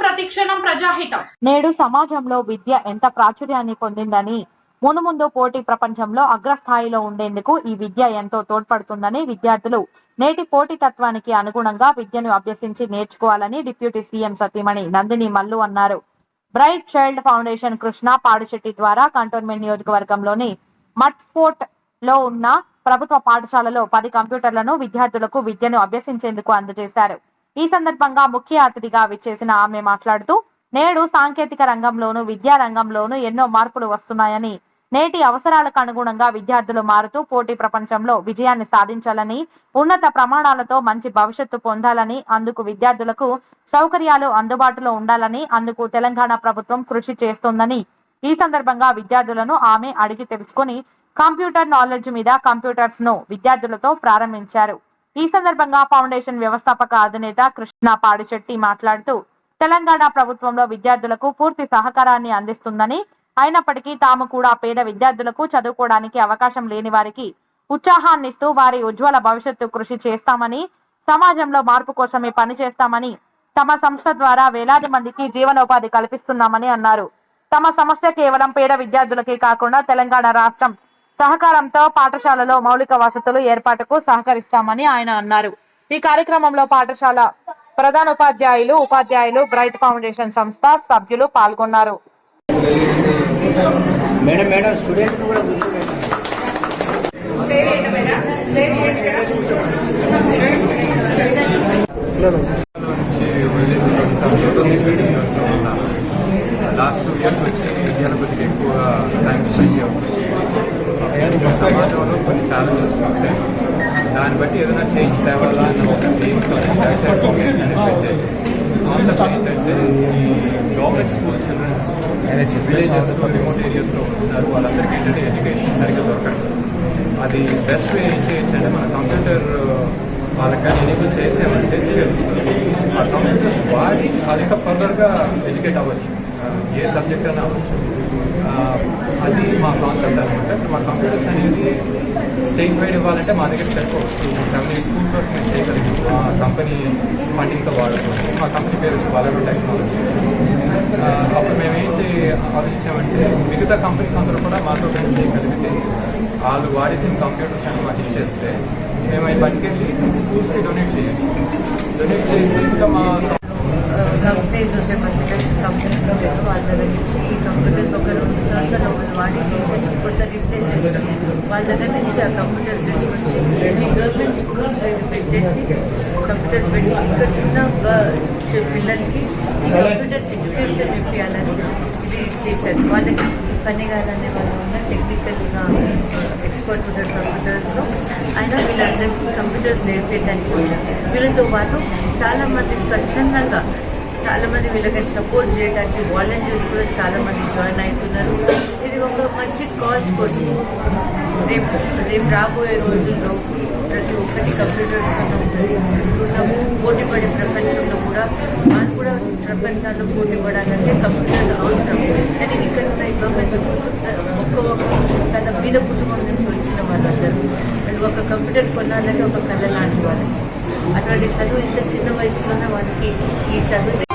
ప్రతిక్షణం ప్రజాహితం. నేడు సమాజంలో విద్య ఎంత ప్రాచుర్యాన్ని పొందిందని మునుముందు పోటీ ప్రపంచంలో అగ్రస్థాయిలో ఉండేందుకు ఈ విద్య ఎంతో తోడ్పడుతుందని విద్యార్థులు నేటి పోటీ తత్వానికి అనుగుణంగా విద్యను అభ్యసించి నేర్చుకోవాలని డిప్యూటీ సీఎం సతీమణి నందిని మల్లు అన్నారు. Bright child foundation Krishna Padishetty ద్వారా కంటోన్మెంట్ నియోజకవర్గంలోని మట్ ఫోర్ట్లో ఉన్న ప్రభుత్వ పాఠశాలలో పది కంప్యూటర్లను విద్యార్థులకు విద్యను అభ్యసించేందుకు అందజేశారు. ఈ సందర్భంగా ముఖ్య అతిథిగా విచ్చేసిన ఆమె మాట్లాడుతూ నేడు సాంకేతిక రంగంలోనూ విద్యా రంగంలోనూ ఎన్నో మార్పులు వస్తున్నాయని నేటి అవసరాలకు అనుగుణంగా విద్యార్థులు మారుతూ పోటీ ప్రపంచంలో విజయాన్ని సాధించాలని ఉన్నత ప్రమాణాలతో మంచి భవిష్యత్తు పొందాలని అందుకు విద్యార్థులకు సౌకర్యాలు అందుబాటులో ఉండాలని అందుకు తెలంగాణ ప్రభుత్వం కృషి చేస్తోందని ఈ సందర్భంగా విద్యార్థులను ఆమె అడిగి తెలుసుకొని కంప్యూటర్ నాలెడ్జ్ మీద కంప్యూటర్స్ను విద్యార్థులతో ప్రారంభించారు. ఈ సందర్భంగా ఫౌండేషన్ వ్యవస్థాపక అధినేత కృష్ణ పాడిశెట్టి మాట్లాడుతూ తెలంగాణ ప్రభుత్వంలో విద్యార్థులకు పూర్తి సహకారాన్ని అందిస్తుందని అయినప్పటికీ తాము కూడా పేద విద్యార్థులకు చదువుకోవడానికి అవకాశం లేని వారికి ఉత్సాహాన్నిస్తూ వారి ఉజ్వల భవిష్యత్తు కృషి చేస్తామని సమాజంలో మార్పు కోసమే పని చేస్తామని తమ సంస్థ ద్వారా వేలాది మందికి జీవనోపాధి కల్పిస్తున్నామని అన్నారు. తమ సమస్య కేవలం పేద విద్యార్థులకే కాకుండా తెలంగాణ రాష్ట్రం సహకారంతో పాఠశాలలో మౌలిక వసతులు ఏర్పాటుకు సహకరిస్తామని ఆయన అన్నారు. ఈ కార్యక్రమంలో పాఠశాల ప్రధానోపాధ్యాయులు ఉపాధ్యాయులు బ్రైట్ ఫౌండేషన్ సంస్థ సభ్యులు పాల్గొన్నారు. మేడం మేడం స్టూడెంట్ కూడా టూ ఇండియాలో కొద్దిగా ఎక్కువగా టైం స్పెండ్ చేయవచ్చు సమాజంలో కొన్ని ఛాలెంజెస్ చూస్తే దాన్ని బట్టి ఏదైనా చేంజ్ తేవాలా అన్న ఒక దీంతో కాన్సెప్ట్ ఏంటంటే ఈ government school childrens villages remote ఏరియాస్లో ఉంటారు వాళ్ళందరికీ ఏంటంటే ఎడ్యుకేషన్ సరిగ్గా దొరకదు అది బెస్ట్ వే ఏం చేయొచ్చు అంటే మన కంప్యూటర్ వాళ్ళకి ఎనేబుల్ చేసేమంటే స్కిల్స్ ఆ కంప్యూటర్స్ వాడి వాళ్ళ ఇంకా ఫర్దర్గా ఎడ్యుకేట్ అవ్వచ్చు ఏ సబ్జెక్ట్ అయినా అవ్వచ్చు. అది మా కాన్సెప్ట్ అనమాట మా కంప్యూటర్స్ అనేది స్టేట్ వైడ్ ఇవ్వాలంటే మా దగ్గర సరిపోవచ్చు. సెవెన్ ఎయిట్ స్కూల్స్ వరకు మేము చేయగలిగాం మా కంపెనీ ఫండింగ్తో వాడుకోవచ్చు. మా కంపెనీ పేరు వచ్చి బాలబడి టెక్నాలజీస్ అప్పుడు మేమేంటి ఆలోచించామంటే మిగతా కంపెనీస్ అందరూ కూడా మాతో కలిసి చేయగలిగితే వాళ్ళు వాడేసిన కంప్యూటర్స్ అని మాకు ఇచ్చేస్తే మేము అవి పట్టుకెళ్ళి స్కూల్స్కి డొనేట్ చేయొచ్చు. డొనేట్ చేసి ఇంకా మా కంపెనీస్ ఉంటే కంప్యూటర్స్ కంపెనీస్లో లేదు వాళ్ళ దగ్గర నుంచి ఈ కంప్యూటర్స్ ఒక రెండు సంవత్సరాలు వాళ్ళు వాడి తీసేసి కొత్త రీప్లేస్ చేస్తాం వాళ్ళ దగ్గర నుంచి ఆ కంప్యూటర్స్ తీసుకొచ్చి ఈ గవర్నమెంట్ స్కూల్స్ ఇది పెట్టేసి కంప్యూటర్స్ పెట్టి ఇక్కడ చిన్న పిల్లలకి ఈ కంప్యూటర్ ఎడ్యుకేషన్ ఇప్పించాలని ఇది చేశారు. వాళ్ళకి పని కాదనే వాళ్ళు ఉన్న టెక్నికల్గా ఎక్స్పర్ట్ ఉంటారు కంప్యూటర్స్లో అయినా వీళ్ళందరికీ కంప్యూటర్స్ నేర్పేయడానికి వీళ్ళతో పాటు చాలామంది స్వచ్ఛందంగా చాలామంది వీళ్ళకి సపోర్ట్ చేయడానికి వాలంటీర్స్ కూడా చాలామంది జాయిన్ అవుతున్నారు. ఇది ఒక మంచి కాజ్ కోసం. రేపు రేపు రాబోయే రోజుల్లో ప్రతి ఒక్కటి కంప్యూటర్స్ ఉన్నాము పోటీ పడే ప్రపంచంలో కూడా మనం కూడా ప్రపంచాల్లో పోటీ పడాలంటే కంప్యూటర్ అవసరం. కానీ ఇక్కడ ఉన్న ఈ ఒక్క ఒక్క చాలా బీద కుటుంబం నుంచి వచ్చిన వాళ్ళందరూ అండ్ ఒక కంప్యూటర్ కొనాలంటే ఒక కళ లాంటి వాళ్ళకి అటువంటి చదువు ఇంత చిన్న వయసులోనే వాళ్ళకి ఈ చదువు